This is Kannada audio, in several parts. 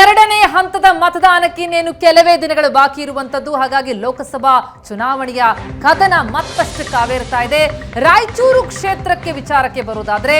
ಎರಡನೇ ಹಂತದ ಮತದಾನಕ್ಕೆ ಇನ್ನೇನು ಕೆಲವೇ ದಿನಗಳು ಬಾಕಿ ಇರುವಂತದ್ದು. ಹಾಗಾಗಿ ಲೋಕಸಭಾ ಚುನಾವಣೆಯ ಕದನ ಮತ್ತಷ್ಟು ಕಾವೇರ್ತಾ ಇದೆ. ರಾಯಚೂರು ಕ್ಷೇತ್ರಕ್ಕೆ ವಿಚಾರಕ್ಕೆ ಬರುವುದಾದ್ರೆ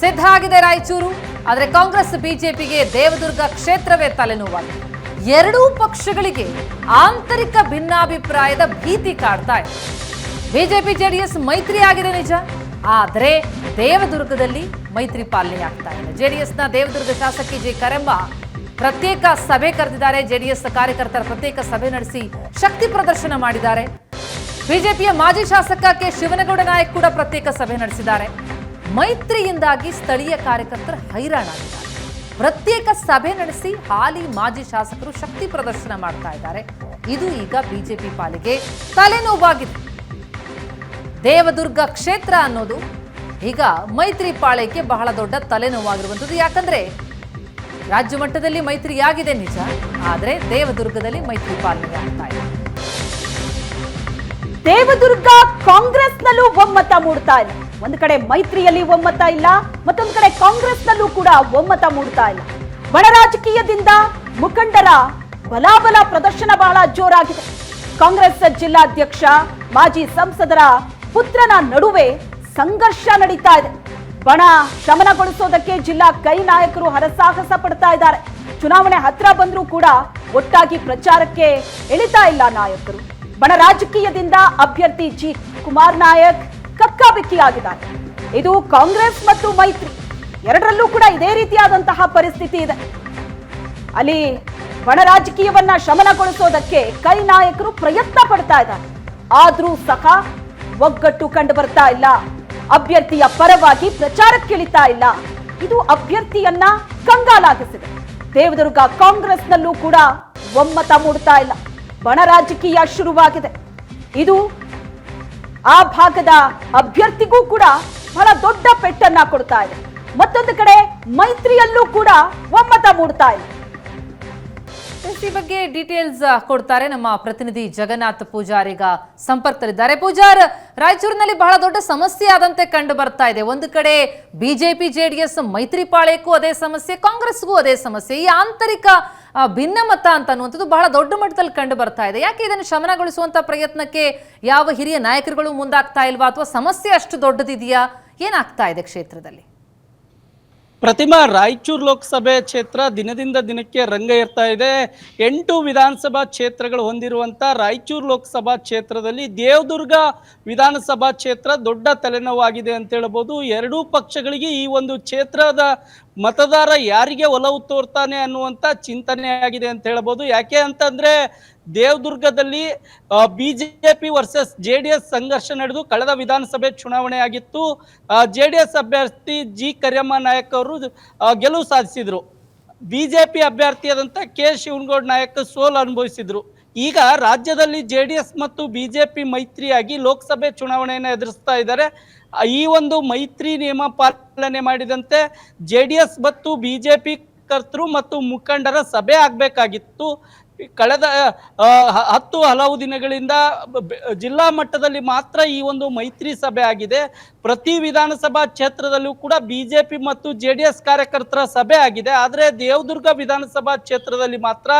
ಸಿದ್ಧ ಆಗಿದೆ ರಾಯಚೂರು. ಆದರೆ ಕಾಂಗ್ರೆಸ್ ಬಿಜೆಪಿಗೆ ದೇವದುರ್ಗ ಕ್ಷೇತ್ರವೇ ತಲೆನೋವಾಗಿದೆ ಎರಡೂ ಪಕ್ಷಗಳಿಗೆ ಆಂತರಿಕ ಭಿನ್ನಾಭಿಪ್ರಾಯದ ಭೀತಿ ಕಾಡ್ತಾ ಇದೆ. ಬಿಜೆಪಿ, ಜೆಡಿಎಸ್ ಮೈತ್ರಿ ಆಗಿದೆ ನಿಜ. ಆದರೆ ದೇವದುರ್ಗದಲ್ಲಿ ಮೈತ್ರಿ ಪಾಲನೆ ಆಗ್ತಾ ಡಿ ಜೆಡಿಎಸ್ನ ದೇವದುರ್ಗ ಶಾಸಕಿ ಜಿ ಕರೆಂಬ ಪ್ರತ್ಯೇಕ ಸಭೆ ಕರೆದಿದ್ದಾರೆ. ಜೆಡಿಎಸ್ ಕಾರ್ಯಕರ್ತರ ಪ್ರತ್ಯೇಕ ಸಭೆ ನಡೆಸಿ ಶಕ್ತಿ ಪ್ರದರ್ಶನ ಮಾಡಿದ್ದಾರೆ. ಬಿಜೆಪಿಯ ಮಾಜಿ ಶಾಸಕ ಕೆ. ಶಿವನಗೌಡ ನಾಯಕ್ ಕೂಡ ಪ್ರತ್ಯೇಕ ಸಭೆ ನಡೆಸಿದ್ದಾರೆ. ಮೈತ್ರಿಯಿಂದಾಗಿ ಸ್ಥಳೀಯ ಕಾರ್ಯಕರ್ತರು ಹೈರಾಣಾಗಿದ್ದಾರೆ. ಪ್ರತ್ಯೇಕ ಸಭೆ ನಡೆಸಿ ಹಾಲಿ ಮಾಜಿ ಶಾಸಕರು ಶಕ್ತಿ ಪ್ರದರ್ಶನ ಮಾಡ್ತಾ ಇದ್ದಾರೆ. ಇದು ಈಗ ಬಿಜೆಪಿ ಪಾಲಿಗೆ ತಲೆನೋವಾಗಿದೆ. ದೇವದುರ್ಗ ಕ್ಷೇತ್ರ ಅನ್ನೋದು ಈಗ ಮೈತ್ರಿ ಪಾಳ್ಯಕ್ಕೆ ಬಹಳ ದೊಡ್ಡ ತಲೆನೋವಾಗಿರುವಂಥದ್ದು. ಯಾಕಂದ್ರೆ ರಾಜ್ಯ ಮಟ್ಟದಲ್ಲಿ ಮೈತ್ರಿಯಾಗಿದೆ ನಿಜ, ಆದರೆ ದೇವದುರ್ಗದಲ್ಲಿ ಮೈತ್ರಿ ಪಾಲನೆ ಆಗ್ತಾ ಇದೆ ದೇವದುರ್ಗ ಕಾಂಗ್ರೆಸ್ನಲ್ಲೂ ಒಮ್ಮತ ಮೂಡ್ತಾ ಇಲ್ಲ. ಒಂದು ಕಡೆ ಮೈತ್ರಿಯಲ್ಲಿ ಒಮ್ಮತ ಇಲ್ಲ, ಮತ್ತೊಂದು ಕಡೆ ಕಾಂಗ್ರೆಸ್ನಲ್ಲೂ ಕೂಡ ಒಮ್ಮತ ಮೂಡ್ತಾ ಇಲ್ಲ. ಬಡ ರಾಜಕೀಯದಿಂದ ಮುಖಂಡರ ಬಲಾಬಲ ಪ್ರದರ್ಶನ ಬಹಳ ಜೋರಾಗಿದೆ. ಕಾಂಗ್ರೆಸ್ ಜಿಲ್ಲಾಧ್ಯಕ್ಷ, ಮಾಜಿ ಸಂಸದರ ಪುತ್ರನ ನಡುವೆ ಸಂಘರ್ಷ ನಡೀತಾ ಇದೆ. ಬಣ ಶಮನಗೊಳಿಸೋದಕ್ಕೆ ಜಿಲ್ಲಾ ಕೈ ನಾಯಕರು ಹರಸಾಹಸ ಪಡ್ತಾ ಇದ್ದಾರೆ. ಚುನಾವಣೆ ಹತ್ರ ಬಂದರೂ ಕೂಡ ಒಟ್ಟಾಗಿ ಪ್ರಚಾರಕ್ಕೆ ಇಳಿತಾ ಇಲ್ಲ ನಾಯಕರು. ಬಣ ರಾಜಕೀಯದಿಂದ ಅಭ್ಯರ್ಥಿ ಜಿ. ಕುಮಾರ್ ನಾಯಕ್ ಕಕ್ಕಾಬಿಕ್ಕಿಯಾಗಿದ್ದಾರೆ. ಇದು ಕಾಂಗ್ರೆಸ್ ಮತ್ತು ಮೈತ್ರಿ. ಎರಡರಲ್ಲೂ ಕೂಡ ಇದೇ ರೀತಿಯಾದಂತಹ ಪರಿಸ್ಥಿತಿ ಇದೆ. ಅಲ್ಲಿ ಬಣ ರಾಜಕೀಯವನ್ನ ಶಮನಗೊಳಿಸೋದಕ್ಕೆ ಕೈ ನಾಯಕರು ಪ್ರಯತ್ನ ಪಡ್ತಾ ಇದ್ದಾರೆ. ಆದರೂ ಸಹ ಒಗ್ಗಟ್ಟು ಕಂಡು ಬರ್ತಾ ಇಲ್ಲ. ಅಭ್ಯರ್ಥಿಯ ಪರವಾಗಿ ಪ್ರಚಾರಕ್ಕಿಳಿತಾ ಇಲ್ಲ. ಇದು ಅಭ್ಯರ್ಥಿಯನ್ನ ಕಂಗಾಲಾಗಿಸಿದೆ. ದೇವದುರ್ಗ ಕಾಂಗ್ರೆಸ್ನಲ್ಲೂ ಕೂಡ ಒಮ್ಮತ ಮೂಡ್ತಾ ಇಲ್ಲ. ಬಣ ರಾಜಕೀಯ ಶುರುವಾಗಿದೆ. ಇದು ಆ ಭಾಗದ ಅಭ್ಯರ್ಥಿಗೂ ಕೂಡ ಬಹಳ ದೊಡ್ಡ ಪೆಟ್ಟನ್ನ ಕೊಡ್ತಾ ಇದೆ. ಮತ್ತೊಂದು ಕಡೆ ಮೈತ್ರಿಯಲ್ಲೂ ಕೂಡ ಒಮ್ಮತ ಮೂಡ್ತಾ ಇಲ್ಲ. ಎಸ್, ಈ ಬಗ್ಗೆ ಡೀಟೇಲ್ಸ್ ಕೊಡ್ತಾರೆ. ನಮ್ಮ ಪ್ರತಿನಿಧಿ ಜಗನ್ನಾಥ್ ಪೂಜಾರಿಗ ಸಂಪರ್ಕದಲ್ಲಿದ್ದಾರೆ. ಪೂಜಾರ್ ರಾಯಚೂರಿನಲ್ಲಿ ಬಹಳ ದೊಡ್ಡ ಸಮಸ್ಯೆ ಆದಂತೆ ಕಂಡು ಬರ್ತಾ ಇದೆ. ಒಂದು ಕಡೆ ಬಿಜೆಪಿ ಜೆಡಿಎಸ್ ಮೈತ್ರಿ ಪಾಳ್ಯಕ್ಕೂ ಅದೇ ಸಮಸ್ಯೆ ಕಾಂಗ್ರೆಸ್ಗೂ ಅದೇ ಸಮಸ್ಯೆ. ಈ ಆಂತರಿಕ ಭಿನ್ನಮತ ಅಂತ ಅನ್ನುವಂಥದ್ದು ಬಹಳ ದೊಡ್ಡ ಮಟ್ಟದಲ್ಲಿ ಕಂಡು ಬರ್ತಾ ಇದೆ. ಯಾಕೆ ಇದನ್ನು ಶಮನಗೊಳಿಸುವಂತ ಪ್ರಯತ್ನಕ್ಕೆ ಯಾವ ಹಿರಿಯ ನಾಯಕರುಗಳು ಮುಂದಾಗ್ತಾ ಇಲ್ವಾ? ಅಥವಾ ಸಮಸ್ಯೆ ಅಷ್ಟು ದೊಡ್ಡದಿದೆಯಾ? ಏನಾಗ್ತಾ ಇದೆ ಕ್ಷೇತ್ರದಲ್ಲಿ? ಪ್ರತಿಮಾ ರಾಯಚೂರು ಲೋಕಸಭೆ ಕ್ಷೇತ್ರ ದಿನದಿಂದ ದಿನಕ್ಕೆ ರಂಗ ಏರ್ತಾ ಇದೆ. ಎಂಟು ವಿಧಾನಸಭಾ ಕ್ಷೇತ್ರಗಳು ಹೊಂದಿರುವಂಥ ರಾಯಚೂರು ಲೋಕಸಭಾ ಕ್ಷೇತ್ರದಲ್ಲಿ ದೇವದುರ್ಗ ವಿಧಾನಸಭಾ ಕ್ಷೇತ್ರ ದೊಡ್ಡ ತಲೆನೋವಾಗಿದೆ ಅಂತ ಹೇಳ್ಬೋದು. ಎರಡೂ ಪಕ್ಷಗಳಿಗೆ ಈ ಒಂದು ಕ್ಷೇತ್ರದ ಮತದಾರ ಯಾರಿಗೆ ಒಲವು ತೋರ್ತಾನೆ ಅನ್ನುವಂತ ಚಿಂತನೆ ಆಗಿದೆ ಅಂತ ಹೇಳ್ಬೋದು. ಯಾಕೆ ಅಂತಂದ್ರೆ ದೇವದುರ್ಗದಲ್ಲಿ BJP versus J D S ಸಂಘರ್ಷ ನಡೆದು ಕಳೆದ ವಿಧಾನಸಭೆ ಚುನಾವಣೆ ಆಗಿತ್ತು. ಜೆ ಡಿ ಎಸ್ ಅಭ್ಯರ್ಥಿ ಜಿ. ಕರಿಯಮ್ಮ ನಾಯಕ್ ಅವರು ಗೆಲುವು ಸಾಧಿಸಿದ್ರು. ಬಿಜೆಪಿ ಅಭ್ಯರ್ಥಿಯಾದಂಥ ಕೆ. ಶಿವನಗೌಡ ನಾಯಕ್ ಸೋಲು ಅನುಭವಿಸಿದ್ರು. ಈಗ ರಾಜ್ಯದಲ್ಲಿ ಜೆ ಡಿ ಎಸ್ ಮತ್ತು ಬಿಜೆಪಿ ಮೈತ್ರಿಯಾಗಿ ಲೋಕಸಭೆ ಚುನಾವಣೆಯನ್ನು ಎದುರಿಸ್ತಾ ಇದ್ದಾರೆ. ಈ ಒಂದು ಮೈತ್ರಿ ನಿಯಮ ಪಾಲನೆ ಮಾಡಿದಂತೆ ಜೆ ಡಿ ಎಸ್ ಮತ್ತು ಬಿಜೆಪಿ ಕರ್ತರು ಮತ್ತು ಮುಖಂಡರ ಸಭೆ ಆಗಬೇಕಾಗಿತ್ತು. ಕಳೆದ ಹತ್ತು ಹಲವು ದಿನಗಳಿಂದ ಬ- ಬ- ಜಿಲ್ಲಾ ಮಟ್ಟದಲ್ಲಿ ಮಾತ್ರ ಈ ಒಂದು ಮೈತ್ರಿ ಸಭೆ ಆಗಿದೆ. ಪ್ರತಿ ವಿಧಾನಸಭಾ ಕ್ಷೇತ್ರದಲ್ಲೂ ಕೂಡ ಬಿ ಜೆ ಪಿ ಮತ್ತು ಜೆ ಡಿ ಎಸ್ ಕಾರ್ಯಕರ್ತರ ಸಭೆ ಆಗಿದೆ. ಆದರೆ ದೇವದುರ್ಗ ವಿಧಾನಸಭಾ ಕ್ಷೇತ್ರದಲ್ಲಿ ಮಾತ್ರ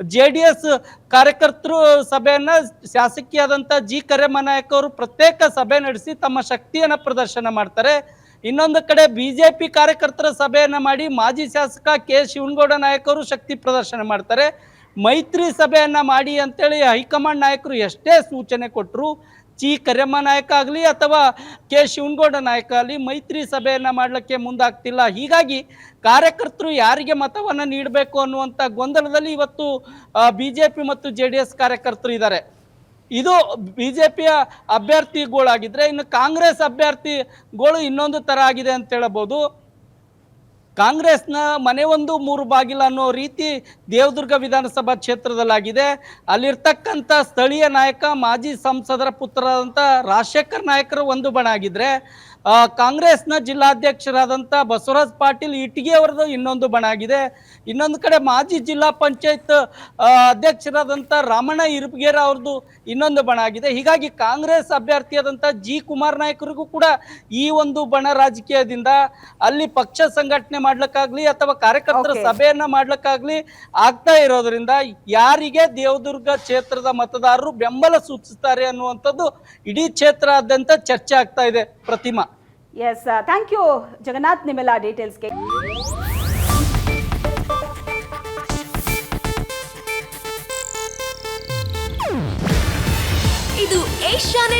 ಜೆ ಡಿ ಎಸ್ ಕಾರ್ಯಕರ್ತರು ಸಭೆಯನ್ನ ಶಾಸಕಿಯಾದಂಥ ಜಿ ಕರೆಮ್ಮ ನಾಯಕ್ ಅವರು ಪ್ರತ್ಯೇಕ ಸಭೆ ನಡೆಸಿ ತಮ್ಮ ಶಕ್ತಿಯನ್ನ ಪ್ರದರ್ಶನ ಮಾಡ್ತಾರೆ. ಇನ್ನೊಂದು ಕಡೆ ಬಿಜೆಪಿ ಕಾರ್ಯಕರ್ತರ ಸಭೆಯನ್ನ ಮಾಡಿ ಮಾಜಿ ಶಾಸಕ ಕೆ ಶಿವನಗೌಡ ನಾಯಕ್ ಅವರು ಶಕ್ತಿ ಪ್ರದರ್ಶನ ಮಾಡ್ತಾರೆ. ಮೈತ್ರಿ ಸಭೆಯನ್ನ ಮಾಡಿ ಅಂತೇಳಿ ಹೈಕಮಾಂಡ್ ನಾಯಕರು ಎಷ್ಟೇ ಸೂಚನೆ ಕೊಟ್ಟರು ಚಿ ಕರೆಮ್ಮ ನಾಯಕ ಆಗಲಿ ಅಥವಾ ಕೆ ಶಿವನಗೌಡ ನಾಯಕ ಆಗಲಿ ಮೈತ್ರಿ ಸಭೆಯನ್ನು ಮಾಡಲಿಕ್ಕೆ ಮುಂದಾಗ್ತಿಲ್ಲ. ಹೀಗಾಗಿ ಕಾರ್ಯಕರ್ತರು ಯಾರಿಗೆ ಮತವನ್ನು ನೀಡಬೇಕು ಅನ್ನುವಂಥ ಗೊಂದಲದಲ್ಲಿ ಇವತ್ತು ಬಿ ಜೆ ಪಿ ಮತ್ತು ಜೆ ಡಿ ಎಸ್ ಕಾರ್ಯಕರ್ತರು ಇದ್ದಾರೆ. ಇದು ಬಿ ಜೆ ಪಿಯ ಅಭ್ಯರ್ಥಿಗಳಾಗಿದ್ದರೆ ಇನ್ನು ಕಾಂಗ್ರೆಸ್ ಅಭ್ಯರ್ಥಿಗಳು ಇನ್ನೊಂದು ಥರ ಆಗಿದೆ ಅಂತ ಹೇಳಬಹುದು. ಕಾಂಗ್ರೆಸ್ನ ಮನೆ ಒಂದು ಮೂರು ಬಾಗಿಲು ಅನ್ನೋ ರೀತಿ ದೇವದುರ್ಗ ವಿಧಾನಸಭಾ ಕ್ಷೇತ್ರದಲ್ಲಾಗಿದೆ. ಅಲ್ಲಿರ್ತಕ್ಕಂಥ ಸ್ಥಳೀಯ ನಾಯಕ, ಮಾಜಿ ಸಂಸದರ ಪುತ್ರರಾದಂಥ ರಾಜಶೇಖರ್ ನಾಯಕರು ಒಂದು ಬಣ ಆಗಿದ್ರೆ ಕಾಂಗ್ರೆಸ್ನ ಜಿಲ್ಲಾಧ್ಯಕ್ಷರಾದಂಥ ಬಸವರಾಜ್ ಪಾಟೀಲ್ ಇಟ್ಟಿಗೆ ಅವರದು ಇನ್ನೊಂದು ಬಣ ಆಗಿದೆ. ಇನ್ನೊಂದು ಕಡೆ ಮಾಜಿ ಜಿಲ್ಲಾ ಪಂಚಾಯತ್ ಅಧ್ಯಕ್ಷರಾದಂಥ ರಾಮಣ್ಣ ಇರ್ಬಗೇರ ಅವ್ರದ್ದು ಇನ್ನೊಂದು ಬಣ ಆಗಿದೆ. ಹೀಗಾಗಿ ಕಾಂಗ್ರೆಸ್ ಅಭ್ಯರ್ಥಿಯಾದಂಥ ಜಿ ಕುಮಾರ್ ನಾಯಕರಿಗೂ ಕೂಡ ಈ ಒಂದು ಬಣ ರಾಜಕೀಯದಿಂದ ಅಲ್ಲಿ ಪಕ್ಷ ಸಂಘಟನೆ ಮಾಡ್ಲಿಕ್ಕಾಗ್ಲಿ ಅಥವಾ ಕಾರ್ಯಕರ್ತರ. ಸಭೆಯನ್ನ ಮಾಡ್ಲಿಕ್ಕಾಗ್ಲಿ ಆಗ್ತಾ ಇರೋದ್ರಿಂದ ಯಾರಿಗೆ ದೇವದುರ್ಗ ಕ್ಷೇತ್ರದ ಮತದಾರರು ಬೆಂಬಲ ಸೂಚಿಸ್ತಾರೆ ಅನ್ನುವಂಥದ್ದು ಇಡೀ ಕ್ಷೇತ್ರಾದ್ಯಂತ ಚರ್ಚೆ ಆಗ್ತಾ ಇದೆ. Pratima. Yes thank you Jagannath ನಿಮ್ಮೆಲ್ಲ ಡೀಟೇಲ್ಸ್ಗೆ ಇದು ಏಷ್ಯಾನೆಟ್